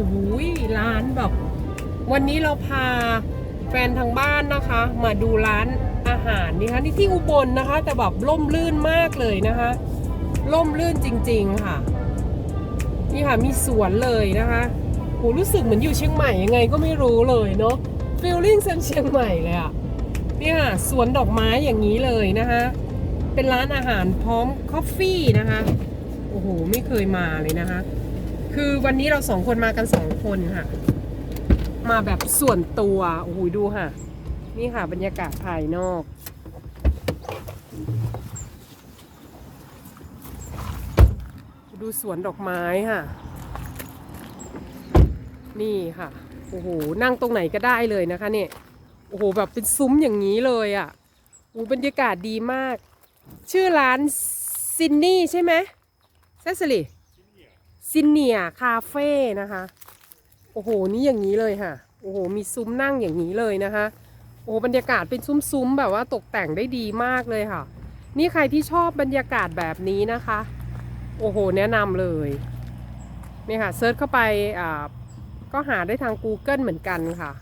โอ้โหร้านแบบ วันนี้เราพาแฟนทางบ้านนะคะ มาดูร้านอาหารนี่คะนี่ที่อุบลนะคะ แต่แบบร่มรื่นมากเลยนะคะร่มรื่นจริง ๆค่ะ นี่ค่ะมีสวนเลยนะคะโหรู้สึกเหมือนอยู่เชียงใหม่ยังไงก็ไม่รู้เลยเนาะฟีลลิ่งเซนเชียงใหม่เลยอะเนี่ยสวนดอกไม้อย่างนี้เลยนะคะ เป็นร้านอาหารพร้อมคอฟฟี่นะคะ โอ้โห ไม่เคยมาเลยนะคะ คือวันนี้เราสองคนมากันสองคนค่ะ มาแบบส่วนตัวโอ้โหดูค่ะ นี่ค่ะบรรยากาศภายนอก ดูสวนดอกไม้ค่ะ นี่ค่ะโอ้โหนั่งตรงไหนก็ได้เลยนะคะเนี่ยโอ้โหแบบเป็นซุ้มอย่างนี้เลยอะโอ้บรรยากาศดีมาก ชื่อร้านซินนี่ใช่ไหมเซสลี ซินเนียคาเฟ่นะคะ โอ้โห นี่อย่างนี้เลยค่ะ โอ้โห มีซุ้มนั่งอย่างนี้เลยนะคะ โอ้บรรยากาศเป็นซุ้มๆแบบว่าตกแต่งได้ดีมากเลยค่ะ นี่ใครที่ชอบบรรยากาศแบบนี้นะคะ โอ้โห แนะนำเลยนี่ค่ะเซิร์ชเข้าไปอ่าก็หาได้ทาง Google เหมือนกันค่ะ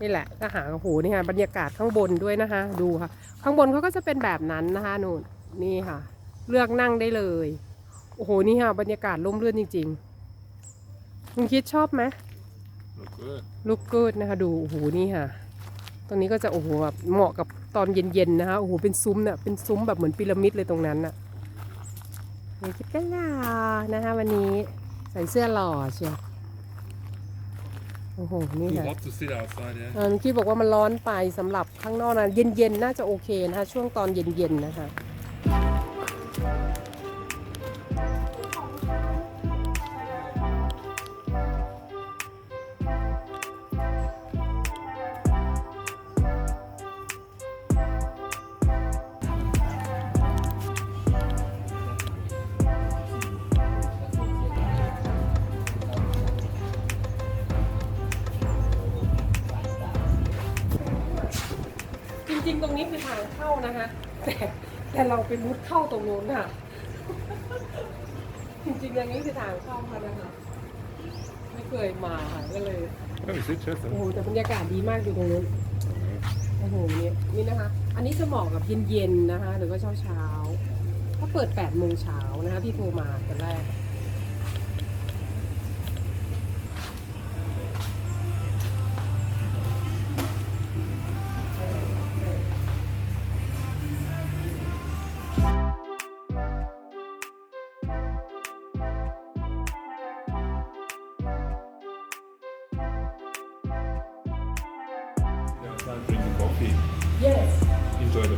นี่แหละก็หาโอ้โหนี่ค่ะบรรยากาศข้างบนด้วยนะคะ ดูค่ะ ข้างบนเขาก็จะเป็นแบบนั้นนะคะนู่นนี่ค่ะ เลือกนั่งได้เลย โอ้โห นี่ค่ะบรรยากาศร่มรื่นจริงๆคุณคิดชอบไหม Look good. ลูกกูดนะคะ ดูโอ้โหนี่ค่ะ ตรงนี้ก็จะโอ้โหแบบเหมาะกับตอนเย็นๆนะคะโอ้โหเป็นซุ้มเนี่ยเป็นซุ้มแบบเหมือนพีระมิดเลยตรงนั้นน่ะนี่คิดกันลานะคะวันนี้ใส่เสื้อหล่อเชียวโอ้โหนี่ We ค่ะ love to sit outside, yeah. เออเมื่อกี้บอกว่ามันร้อนไปสำหรับข้างนอกนะเย็นๆน่าจะโอเคนะคะช่วงตอนเย็นๆนะคะ ริงๆ ตรงนี้คือทางเข้านะคะ แต่แต่เราไปมุดเข้าตรงนู้นค่ะ จริงๆอย่างนี้คือทางเข้าค่ะนะคะ ไม่เคยมาค่ะก็เลย Oh, it's โอ้โห interesting. แต่บรรยากาศดีมากอยู่ตรงนู้นโอ้โหเนี่ยนี่นะคะ อันนี้จะเหมาะกับเย็นๆนะคะ หรือว่าเช้าๆเขาเปิด8โมงเช้านะคะที่โทรมาตอนแรก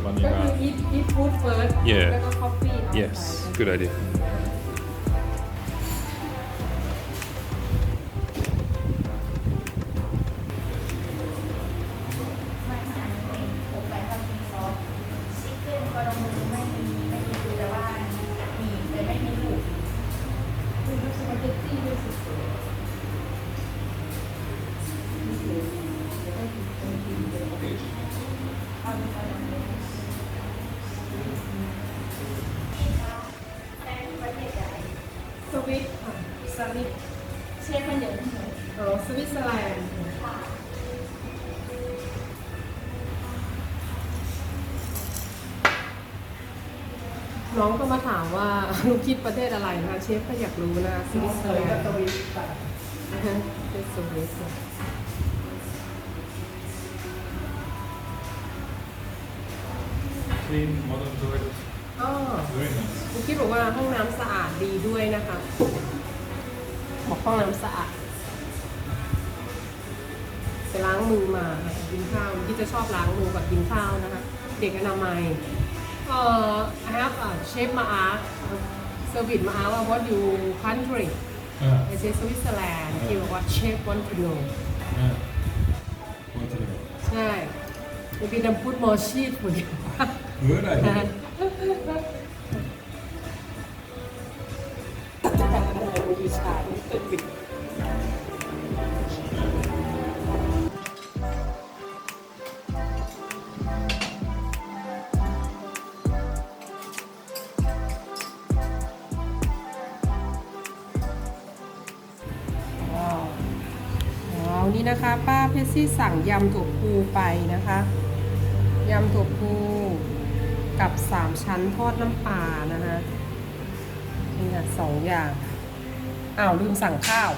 Enjoy the ก็ vanilla. คือ eat eat food first Yeah แล้วก็ coffee outside Yes, good idea. น้องก็มาถามว่าลูกคิดประเทศอะไรนะคะเชฟก็อยากรู้นะสวิตเซอร์แลนด์สวิตเป็นสวิต Clean, modern toilet. อ๋อ Very nice. ลูกคิดบอกว่าห้องน้ำสะอาดดีด้วยนะคะบอกห้องน้ำสะอาดไปล้างมือมาค่ะกินข้าวที่จะชอบล้างมือกับกินข้าวนะคะ เด็กอนามัย เอ่อ I have a chef มาอาร์เซอร์วิสมาอาร์ว่า what you country Yeah. I say Switzerland ที่บอกว่า chef want to know Yeah. What do you ใช่ maybe them put more cheese for you Good idea. อีชาตึกปิดนี้นะค ป้าเพชซี่สั่งยำถั่วพูไปนะคะ ยำถั่วพูกับสามชั้นทอดน้ำปลานะคะนี่ค่ะสองอย่างอ้าวลืมสั่งข้าว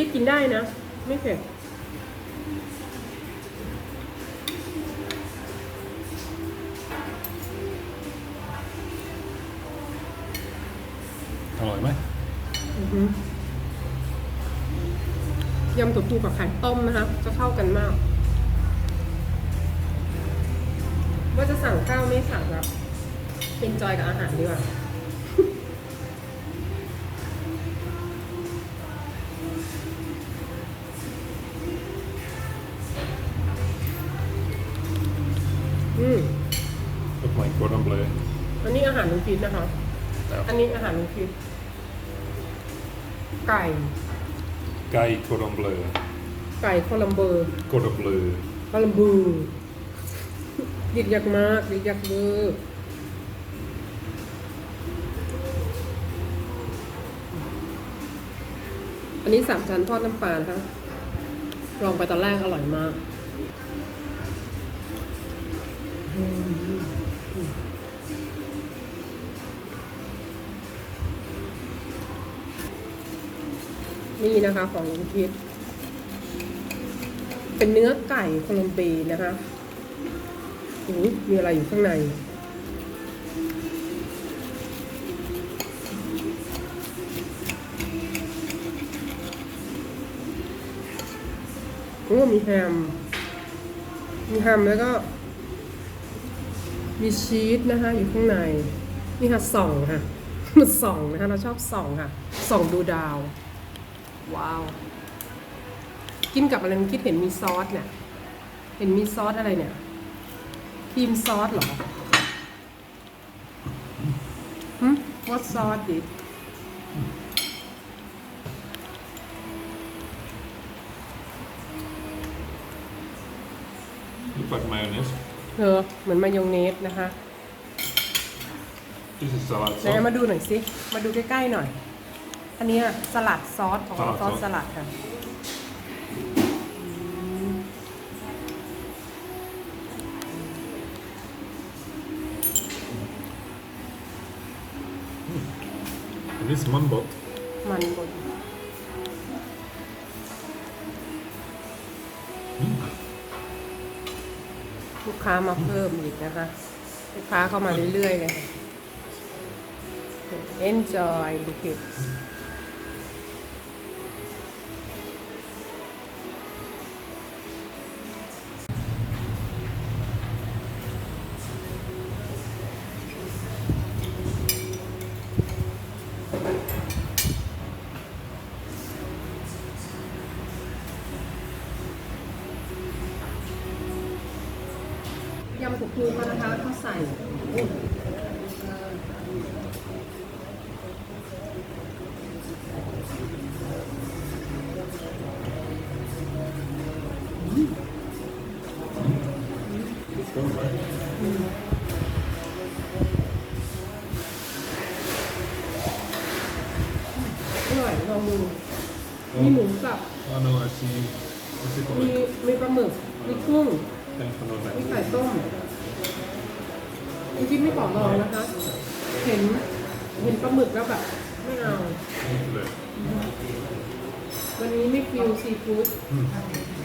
คุณคิดกินได้นะ ไม่เผ็ดอร่อยไหมอือหือยำถั่วพูกับไข่ต้มนะคะจะเข้ากันมาก ว่าจะสั่งข้าวไม่สั่งครับเป็นจอยกับอาหารดีกว่า Dat mijn cordon bleu. อันนี้อาหารลุงคิดนะคะ อันนี้อาหารลุงคิดไก่ Kei cordon bleu. ไก่โคลัมเบอร์ Cordon bleu. โคลัมเบอร์ดิดยักมากดิดยักเบอร์อันนี้สามชั้นทอดน้ำปลานะคะลองไปตอนแรกอร่อยมาก นี่นะคะของลุงคิด เป็นเนื้อไก่โคลอมเบียนะคะอุ้ยมีอะไรอยู่ข้างในโอ้มีแฮม มีแฮมแล้วก็ มีชีสนะคะ อยู่ข้างใน นี่ค่ะส่องค่ะมันส่องนะคะ เราชอบส่องค่ะ ส่องดูดาว ว้าว กินกับอะไรคิดเห็นมีซอสเนี่ย เห็นมีซอสอะไรเนี่ยครีมซอสเหรอฮึ what sauce it Looks like mayonnaise. เออเหมือนมายองเนสนะคะ This is salad ไหนเอา sauce. มาดูหน่อยสิ มาดูใกล้ๆหน่อย อันเนี้ยสลัดซอสของสลัดซอสซอสสลัดค่ะ And this mambot. มันบดลูกค้ามาเพิ่มอีกนะคะลูกค้าเข้ามาเรื่อยๆเลยค่ะ enjoy ดูคลิปยำกุก คูเขานะคะเขาใส่โอ้อร่อยลองดูมีหมูสับ Oh no, I see. What's it มี called? มีปลาหมึกมีกุ้ง Thanks for not มี that. ไข่ต้มจริงๆไม่ขอ ลองนะคะ เห็นเห็นปลาหมึกแล้วแบบไม่เอาวันนี้ไม่ฟิวซีฟู้ด อ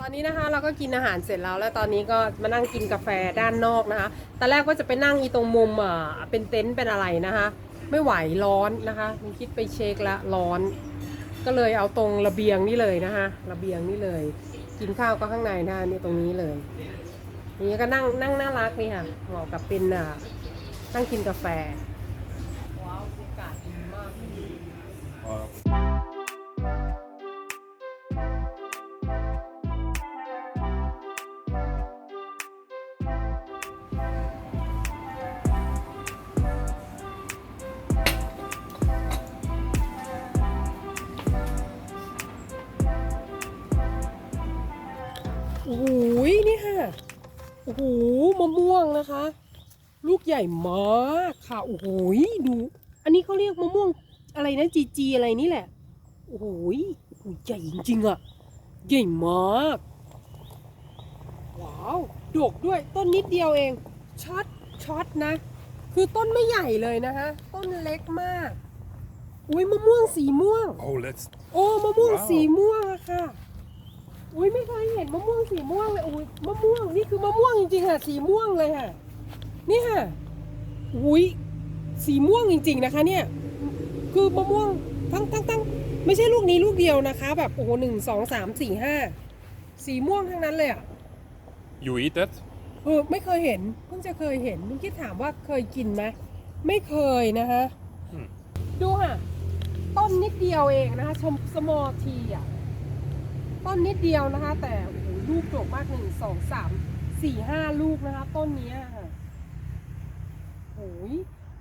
ตอนนี้นะคะเราก็กินอาหารเสร็จแล้ว แล้วตอนนี้ก็มานั่งกินกาแฟด้านนอกนะคะตอนแรกว่าจะไปนั่งอีตรงมุมอ่าเป็นเต็นท์เป็นอะไรนะคะ ไม่ไหวร้อนนะคะมีคิดไปเช็คละร้อน ก็เลยเอาตรงระเบียงนี่เลยนะคะระเบียงนี่เลย กินข้าวก็ข้างในนะคะนี่ตรงนี้เลยนี่ก็นั่งนั่งน่ารักนี่ค่ะเหมาะกับเป็นอ่านั่งกินกาแฟว้าวบรรยากาศดีมาก Uh, อ้โหนี่ค่ะ โอ้โหมะม่วงนะคะ ลูกใหญ่มากค่ะ โอ้โหดู อันนี้เขาเรียกมะม่วงอะไรนะจีจีอะไรนี่แหละโอ้โหโอ้โหใหญ่จริงๆอะใหญ่มาก ว้าวดกด้วยต้นนิดเดียวเองช็อตช็อตนะ คือต้นไม่ใหญ่เลยนะคะ ต้นเล็กมาก อุ้ยมะม่วงสีม่วง oh, let's. โอ้มะม่วงว้าวสีม่วงอะค่ะ อุ้ยไม่เคยเห็นมะม่วงสีม่วงเลยอุ้ยมะม่วงนี่คือมะม่วงจริงๆค่ะสีม่วงเลยค่ะนี่ค่ะอุ้ยสีม่วงจริง ๆนะคะ เนี่ย คือมะม่วงทั้งทั้งทั้งไม่ใช่ลูกนี้ลูกเดียวนะคะ แบบโอ้โหหนึ่งสองสามสี่ห้าสีม่วงทั้งนั้นเลยอะ You eat that? เออไม่เคยเห็นเพิ่งจะเคยเห็นเมื่อกี้ถามว่าเคยกินไหมไม่เคยนะคะ อืม ดูค่ะ ต้นนิดเดียวเองนะคะชมสมอทีอะ ต้นนิดเดียวนะคะ แต่โอ้โหลูกดกมากหนึ่งสองสามสี่ห้าลูกนะคะ ต้นเนี้ยค่ะโอ้ย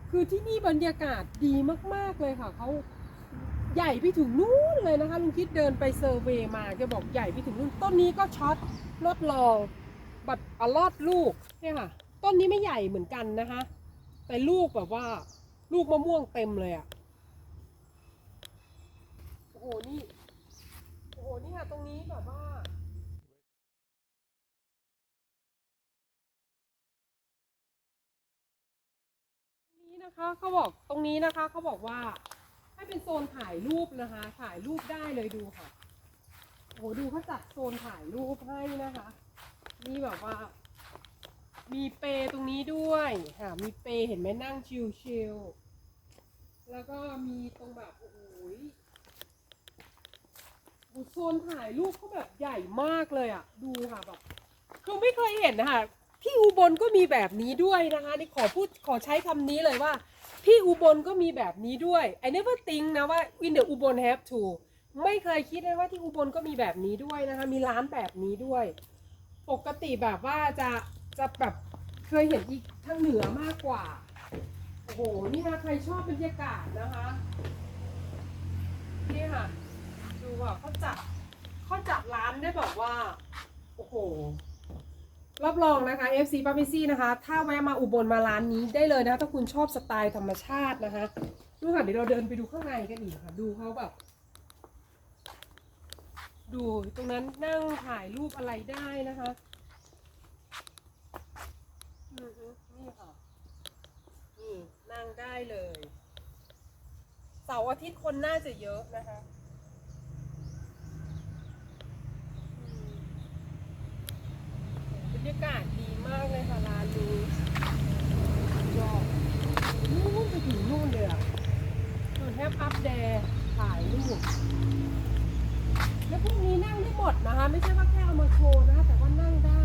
คือที่นี่บรรยากาศดีมาก ๆ เลยค่ะเขาใหญ่ไปถึงนู่นเลยนะคะลุงคิดเดินไปเซอร์เวย์มาแกบอกใหญ่ไปถึงนู่นต้นนี้ก็ช็อตลดลองบัดอลอดลูกเนี่ยค่ะ ต้นนี้ไม่ใหญ่เหมือนกันนะคะ แต่ลูกแบบว่า ลูกมะม่วงเต็มเลยอะ่ะโอ้โหนี่ หนี่ค่ะตรงนี้แบบว่าตรงนี้นะคะเขาบอกตรงนี้นะคะเขาบอกว่า ให้เป็นโซนถ่ายรูปนะคะ ถ่ายรูปได้เลยดูค่ะโอ้โหดูเขาจัดโซนถ่ายรูปให้นะคะนี่แบบว่า มีเปตรงนี้ด้วยค่ะ มีเปเห็นไหมนั่งชิลๆแล้วก็มีตรงแบบโอ้ย โอ้โหโซนถ่ายรูปเขาแบบใหญ่มากเลยอะ ดูค่ะแบบคือไม่เคยเห็นนะคะที่อุบลก็มีแบบนี้ด้วยนะคะนี่ขอพูดขอใช้คำนี้เลยว่าที่อุบลก็มีแบบนี้ด้วย I never think นะว่า in the อุบล have to ไม่เคยคิดเลยว่าที่อุบลก็มีแบบนี้ด้วยนะคะ มีร้านแบบนี้ด้วย ปกติแบบว่าจะจะแบบเคยเห็นอีกทางเหนือมากกว่า โอ้โห นี่นะใครชอบบรรยากาศนะคะ นี่ค่ะ ดูว่าเขาจัดเขาจัดร้านได้แบบว่า โอ้โห รับรองนะคะ FC ป้าพิซี่นะคะ ถ้าแวะมาอุบลมาร้านนี้ได้เลยนะคะ ถ้าคุณชอบสไตล์ธรรมชาตินะคะดูค่ะเดี๋ยวเราเดินไปดูข้างในกันอีกค่ะ ดูเขาแบบ ดูตรงนั้นนั่งถ่ายรูปอะไรได้นะคะนี่ค่ะ นี่นั่งได้เลย เสาร์อาทิตย์คนน่าจะเยอะนะคะอืมบรรยากาศดีมากเลยค่ะร้านนี้ยอดนู่นไปถึงนู่นเลยอะส่วนแทบอัพเดร์ถ่ายรูปแล้วพวกนี้นั่งได้หมดนะคะ ไม่ใช่ว่าแค่เอามาโชว์นะคะแต่ว่านั่งได้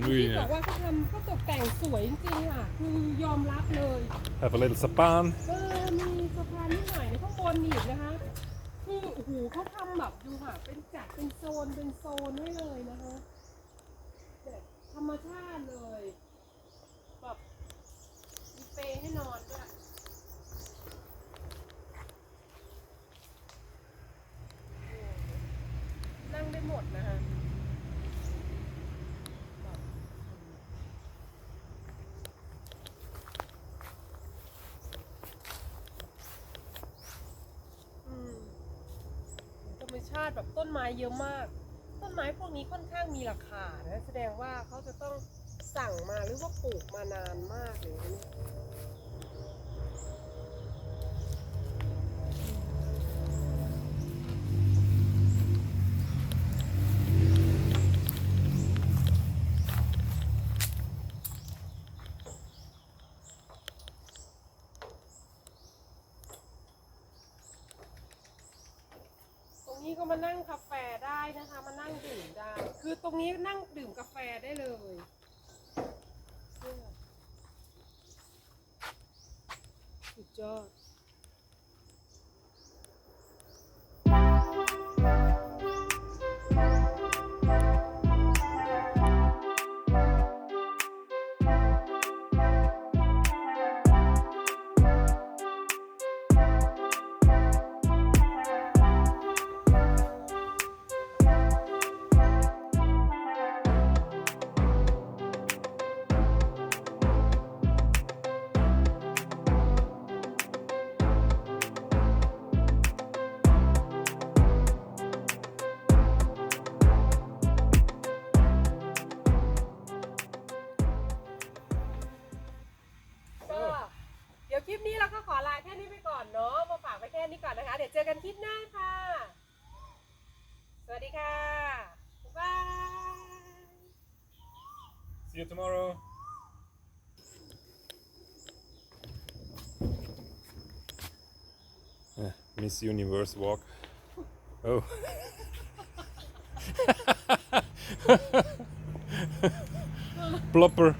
ใช่อุ้ยที่บอกว่าเขาทำเขาตกแต่งสวยจริงๆอะคือยอมรับเลย Have a little sapan. เออมีสะพานนิดหน่อยในข้างบนอีกนะคะคือโอ้โหเขาทำแบบดูค่ะ เป็นจัดเป็นโซนเป็นโซนให้เลยนะคะแบบธรรมชาติเลยแบบมีเปรย์ให้นอนด้วยนั่งได้หมดนะฮะแบบอืมธรรมชา ต้นไม้เยอะมาก ต้นไม้พวกนี้ค่อนข้างมีราคานะแสดงว่าเขาจะต้องสั่งมาหรือว่าปลูกมานานมากเลยนะ ก็มานั่งกาแฟได้นะคะ มานั่งดื่มได้ คือตรงนี้นั่งดื่มกาแฟได้เลยเนี่ยสุดยอดาะมาฝากไว้แค่นี้ก่อนนะคะ เดี๋ยวเจอกันคลิปหน้าค่ะ สวัสดีค่ะ บ๊ายบาย See you tomorrow. Eh, Miss Universe walk. Oh. Plopper.